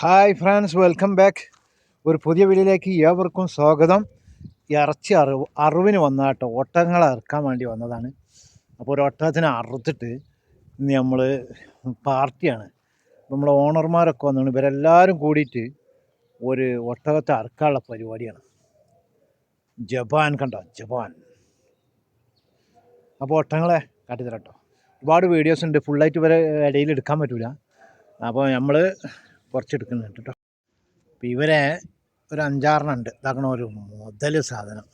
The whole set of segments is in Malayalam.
ഹായ് ഫ്രണ്ട്സ് വെൽക്കം ബാക്ക് ഒരു പുതിയ വീഡിയോയിലേക്ക് ഏവർക്കും സ്വാഗതം. ഇറച്ചി അറിവ് അറിവിന് വന്ന കേട്ടോ ഒട്ടകങ്ങളെ ഇറക്കാൻ വേണ്ടി വന്നതാണ്. അപ്പോൾ ഒരു ഒട്ടകത്തിനെ അറുത്തിട്ട് ഇന്ന് നമ്മൾ പാർട്ടിയാണ്. നമ്മൾ ഓണർമാരൊക്കെ വന്നാണ് ഇവരെല്ലാവരും കൂടിയിട്ട് ഒരു ഒട്ടകത്തെ അറുക്കാനുള്ള പരിപാടിയാണ്. ജപ്പാൻ കണ്ടോ? ജപ്പാൻ അപ്പോൾ ഒട്ടങ്ങളെ കാട്ടിത്തരാം കേട്ടോ ഒരുപാട് വീഡിയോസ് ഉണ്ട്. ഫുള്ളായിട്ട് ഇവരെ ഇടയിൽ എടുക്കാൻ പറ്റില്ല അപ്പോൾ നമ്മൾ കുറച്ച് എടുക്കുന്നുണ്ട് കേട്ടോ അപ്പോൾ ഇവരെ ഒരു അഞ്ചാറെണ്ണം ഉണ്ട്. ഇതാക്കണ ഒരു മുതൽ സാധനം.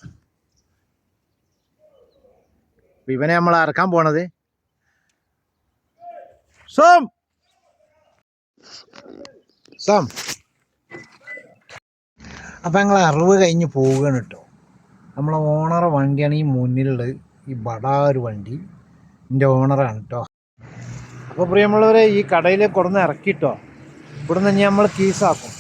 ഇവനെ നമ്മൾ അറക്കാൻ പോണത്? സോം! സോം! അപ്പം ഞങ്ങൾ അറിവ് കഴിഞ്ഞ് പോവുകയാണ് കേട്ടോ നമ്മളെ ഓണറെ വണ്ടിയാണ് ഈ മുന്നിലുള്ളത്. ഈ ബടാ ഒരു വണ്ടി. എന്റെ ഓണറാണ് കേട്ടോ അപ്പോൾ പ്രിയമുള്ളവരെ ഈ കടയിൽ കൊടുന്ന് ഇറക്കിട്ടോ? ഇവിടുന്ന് ഇനി നമ്മൾ കീസാക്കും.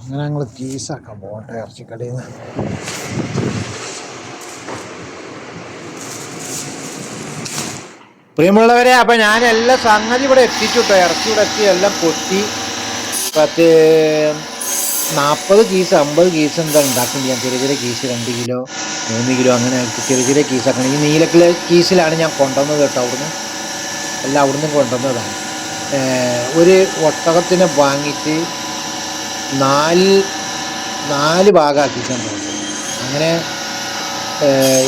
അങ്ങനെ ഞങ്ങൾ കീസാക്കാം പോകട്ടെ ഇറച്ചിക്കടയിൽ നിന്ന് പ്രിയമുള്ളവരെ അപ്പം ഞാൻ എല്ലാ സംഗതി ഇവിടെ എത്തിച്ചു കേട്ടോ ഇറച്ചി ഇവിടെ എത്തി എല്ലാം കൊത്തി പത്ത് നാൽപ്പത് കീസ് അമ്പത് കീസ് എന്താ ഉണ്ടാക്കുന്നത് ഞാൻ ചെറിയ ചെറിയ കീസ് രണ്ട് കിലോ മൂന്ന് കിലോ അങ്ങനെ ചെറിയ ചെറിയ കീസാക്കണം ഈ നീലക്കിലെ കീസിലാണ് ഞാൻ കൊണ്ടുവന്നത് കേട്ടോ അവിടുന്ന്. എല്ലാം അവിടുന്ന് കൊണ്ടുവന്നതാണ്. ഒരു ഒട്ടകത്തിനെ വാങ്ങിയിട്ട് നാല് നാല് ഭാഗമാക്കിയിട്ടാണ് തോന്നുന്നത് അങ്ങനെ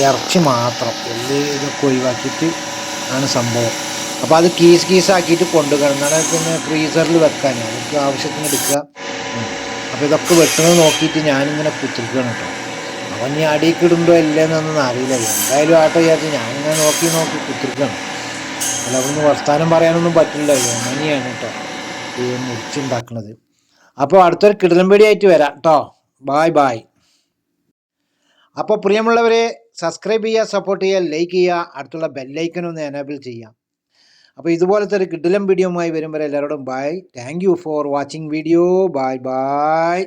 ഇറച്ചി മാത്രം. എല്ല് ഇതൊക്കെ ഒഴിവാക്കിയിട്ട് ആണ് സംഭവം. അപ്പോൾ അത് കീസ് കീസാക്കിയിട്ട് കൊണ്ടുവരണം. എന്നാണ് പിന്നെ ഫ്രീസറിൽ വെക്കാൻ അവർക്ക് ആവശ്യത്തിന് എടുക്കുക. അപ്പോൾ ഇതൊക്കെ വെട്ടുന്നത് നോക്കിയിട്ട് ഞാനിങ്ങനെ കുത്തിരിക്കുകയാണ് കേട്ടോ. അവൻ ഈ അടിയിൽ ഇടുണ്ടോ ഇല്ലെന്നൊന്നും അറിയില്ലല്ലോ എന്തായാലും ആട്ടോ വിചാരിച്ച് ഞാനിങ്ങനെ നോക്കി നോക്കി കുത്തിരിക്കുകയാണ്. അല്ല അവിടുന്ന് വർത്താനം പറയാനൊന്നും പറ്റില്ലല്ലോ അങ്ങനെയാണ് കേട്ടോ ഈ മുറിച്ചുണ്ടാക്കുന്നത്. അപ്പോൾ അടുത്തൊരു കിടലമ്പേടിയായിട്ട് വരാം കേട്ടോ. ബായ് ബായ് അപ്പോൾ പ്രിയമുള്ളവരെ സബ്സ്ക്രൈബ് ചെയ്യുക സപ്പോർട്ട് ചെയ്യുക ലൈക്ക് ചെയ്യുക അടുത്തുള്ള ബെല്ലൈക്കൻ ഒന്ന് എനേബിൾ ചെയ്യാം അപ്പോൾ ഇതുപോലത്തെ ഒരു കിടിലം വീഡിയോയുമായി വരെ എല്ലാവരോടും bye thank you for watching video bye bye